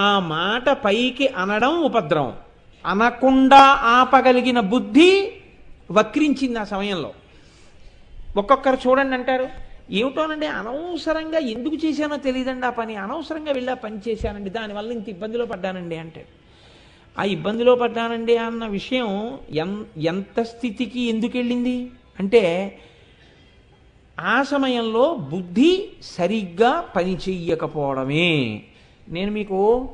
ఆ మాట పైకి అనడం ఉపద్రవం. అనకుండా ఆపగలిగిన బుద్ధి వక్రించింది ఆ సమయంలో. ఒక్కొక్కరు చూడండి అంటారు ఏమిటోనండి అనవసరంగా ఎందుకు చేశానో తెలియదండి ఆ పని అనవసరంగా వెళ్ళి ఆ పని చేశానండి దానివల్ల ఇంత ఇబ్బందిలో పడ్డానండి అంటే ఆ ఇబ్బందిలో పడ్డానండి అన్న విషయం ఎన్ ఎంత స్థితికి ఎందుకు వెళ్ళింది? అంటే ఆ సమయంలో బుద్ధి సరిగ్గా పని చెయ్యకపోవడమే. నేను మీకు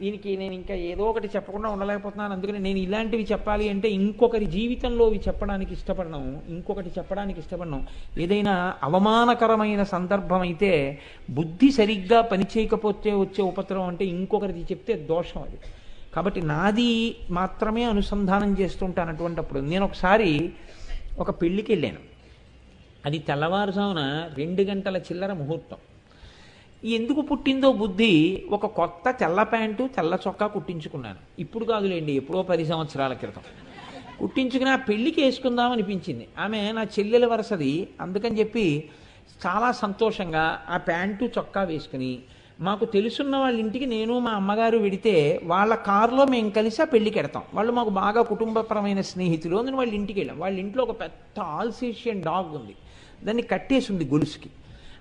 దీనికి నేను ఇంకా ఏదో ఒకటి చెప్పకుండా ఉండలేకపోతున్నాను. అందుకని నేను ఇలాంటివి చెప్పాలి అంటే ఇంకొకరి జీవితంలో ఇవి చెప్పడానికి ఇష్టపడను. ఇంకొకటి చెప్పడానికి ఇష్టపడను. ఏదైనా అవమానకరమైన సందర్భం అయితే బుద్ధి సరిగ్గా పనిచేయకపోతే వచ్చే ఉపద్రవం అంటే ఇంకొకరిది చెప్తే దోషం అది. కాబట్టి నాది మాత్రమే అనుసంధానం చేస్తుంటాను అటువంటిప్పుడు. నేను ఒకసారి ఒక పెళ్ళికి వెళ్ళాను అది తెల్లవారుజామున రెండు గంటల చిల్లర ముహూర్తం. ఎందుకు పుట్టిందో బుద్ధి ఒక కొత్త తెల్ల ప్యాంటు తెల్ల చొక్కా కుట్టించుకున్నాను. ఇప్పుడు కాదులేండి ఎప్పుడో పది సంవత్సరాల క్రితం. కుట్టించుకుని ఆ పెళ్ళికి వేసుకుందాం అనిపించింది. ఆమె నా చెల్లెల వరసది. అందుకని చెప్పి చాలా సంతోషంగా ఆ ప్యాంటు చొక్కా వేసుకుని మాకు తెలుసున్న వాళ్ళ ఇంటికి నేను మా అమ్మగారు వెడితే వాళ్ళ కారులో మేము కలిసి ఆ పెళ్ళికి వెడతాం. వాళ్ళు మాకు బాగా కుటుంబపరమైన స్నేహితులు. అందుకని వాళ్ళ ఇంటికి వెళ్ళాం. వాళ్ళ ఇంట్లో ఒక పెద్ద ఆల్సేషియన్ డాగ్ ఉంది. దాన్ని కట్టేసి ఉంది గొలుసుకి.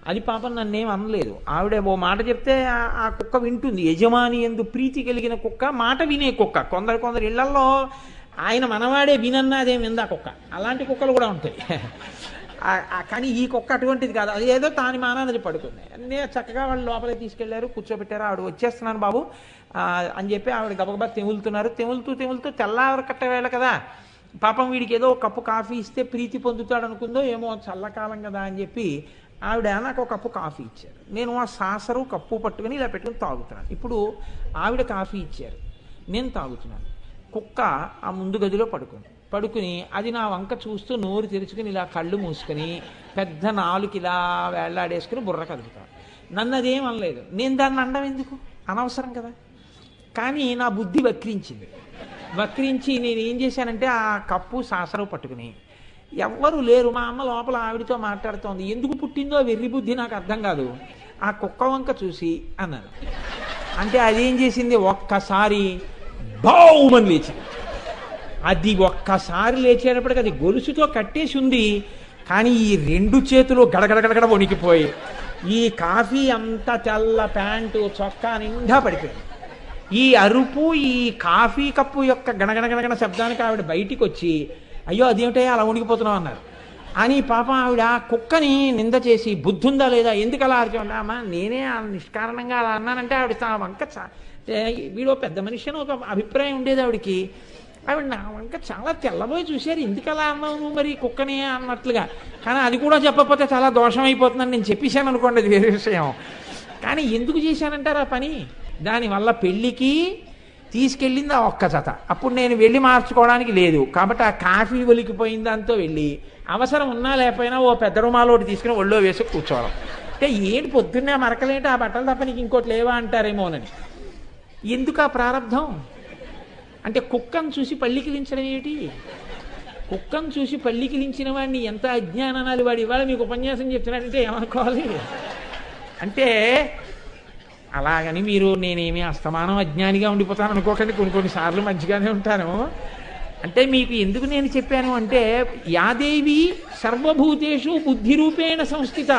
అది పాపం నన్నేం అనలేదు. ఆవిడ ఓ మాట చెప్తే ఆ- కుక్క వింటుంది. యజమాని ఎందు ప్రీతి కలిగిన కుక్క మాట వినే కుక్క. కొందరు కొందరు ఇళ్ళల్లో ఆయన మనవాడే వినన్నా ఆ విందా కుక్క. అలాంటి కుక్కలు కూడా ఉంటాయి. కానీ ఈ కుక్క అటువంటిది కాదు. అది ఏదో తాని మానాన్ని పడుకుంది. అన్నీ చక్కగా వాళ్ళు లోపలికి తీసుకెళ్ళారు కూర్చోబెట్టారు. ఆవిడ వచ్చేస్తున్నాను బాబు. అని చెప్పి ఆవిడ గబగబా తెములుతున్నారు. తెములుతూ తెములుతూ తెల్లవారు కట్ట వేళ కదా. పాపం వీడికి ఏదో కప్పు కాఫీ ఇస్తే ప్రీతి పొందుతాడు అనుకుందో ఏమో చల్లకాలం కదా అని చెప్పి ఆవిడ నాకు ఒక కప్పు కాఫీ ఇచ్చారు. నేను ఆ సాసరు కప్పు పట్టుకుని ఇలా పెట్టుకుని తాగుతున్నాను. ఇప్పుడు ఆవిడ కాఫీ ఇచ్చారు. నేను తాగుతున్నాను. కుక్క ఆ ముందు గదిలో పడుకుంది. పడుకుని అది నా వంక చూస్తూ నోరు తెరుచుకుని ఇలా కళ్ళు మూసుకొని పెద్ద నాలుగు ఇలా వేళ్ళాడేసుకుని బుర్ర కదుపుతాను నన్ను అదేం అనలేదు. నేను దాన్ని అండం ఎందుకు? అనవసరం కదా. కానీ నా బుద్ధి వక్రించింది. వక్రించి నేను ఏం చేశానంటే ఆ కప్పు సాసరం పట్టుకుని ఎవ్వరు లేరు. మా అమ్మ లోపల ఆవిడతో మాట్లాడుతోంది. ఎందుకు పుట్టిందో వెర్రి బుద్ధి నాకు అర్థం కాదు. ఆ కుక్క వంక చూసి అన్నాను. అంటే అదేం చేసింది? ఒక్కసారి బౌమని లేచింది. అది ఒక్కసారి లేచేటప్పటికి అది గొలుసుతో కట్టేసి ఉంది. కానీ ఈ రెండు చేతులు గడగడగడగడ వణికిపోయి ఈ కాఫీ అంత తెల్ల ప్యాంటు చొక్కా నిండా పడిపోయింది. ఈ అరుపు ఈ కాఫీ కప్పు యొక్క గణగణగణగణ శబ్దానికి ఆవిడ బయటికి వచ్చి అయ్యో అదేమిటో అలా వణికిపోతున్నావు అన్నారు. అని పాపం ఆవిడ కుక్కని నింద చేసి బుద్ధుందా లేదా ఎందుకు అలా అరిచావు? నేనే నిష్కారణంగా అలా అన్నానంటే ఆవిడ వంక చా- వీడు పెద్ద మనిషి అని ఒక అభిప్రాయం ఉండేది ఆవిడకి. ఆవిడ నా వంక చాలా తెల్లబోయి చూశారు ఎందుకు అలా అన్నావు నువ్వు మరి కుక్కని అన్నట్లుగా. కానీ అది కూడా చెప్పకపోతే చాలా దోషం అయిపోతుందని నేను చెప్పేశాను అనుకోండి అది వేరే విషయం. కానీ ఎందుకు చేశానంటారు ఆ పని? దానివల్ల పెళ్ళికి తీసుకెళ్ళింది ఆ ఒక్క జత. అప్పుడు నేను వెళ్ళి మార్చుకోవడానికి లేదు. కాబట్టి ఆ కాఫీ ఒలికిపోయిన దాంతో వెళ్ళి అవసరం ఉన్నా లేకపోయినా ఓ పెద్ద రుమాలు ఒకటి తీసుకుని ఒళ్ళో వేసి కూర్చోవడం. అంటే ఏంటి పొద్దున్నే మరకలేంటి? ఆ బట్టలు తప్ప నీకు ఇంకోటి లేవా అంటారేమోనని. ఎందుకు ఆ ప్రారంధం అంటే కుక్కను చూసి పళ్ళికిలించడం ఏమిటి కుక్కను చూసి పళ్ళికిలించిన వాడిని ఎంత అజ్ఞానాలు వాడి? ఇవాళ మీకు ఉపన్యాసం చెప్తున్నాడంటే ఏమనుకోవాలి? అంటే అలాగని మీరు నేనేమి అస్తమానం అజ్ఞానిగా ఉండిపోతాను అనుకోకండి. కొన్ని కొన్నిసార్లు మంచిగానే ఉంటాను. అంటే మీకు ఎందుకు నేను చెప్పాను అంటే యాదేవి సర్వభూతేషు బుద్ధిరూపేణ సంస్థిత.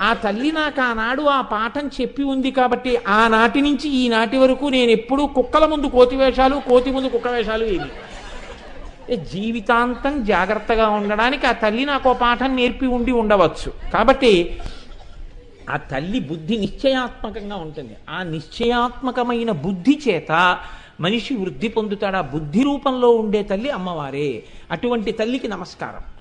ఆ తల్లి నాకు ఆనాడు ఆ పాఠం చెప్పి ఉంది కాబట్టి ఆనాటి నుంచి ఈనాటి వరకు నేను ఎప్పుడూ కుక్కల ముందు కోతి వేషాలు కోతి ముందు కుక్క వేషాలు ఏమి జీవితాంతం జాగ్రత్తగా ఉండడానికి ఆ తల్లి నాకు ఆ పాఠం నేర్పి ఉండి ఉండవచ్చు. కాబట్టి ఆ తల్లి బుద్ధి నిశ్చయాత్మకంగా ఉంటుంది. ఆ నిశ్చయాత్మకమైన బుద్ధి చేత మనిషి వృద్ధి పొందుతాడు. ఆ బుద్ధి రూపంలో ఉండే తల్లి అమ్మవారే. అటువంటి తల్లికి నమస్కారం.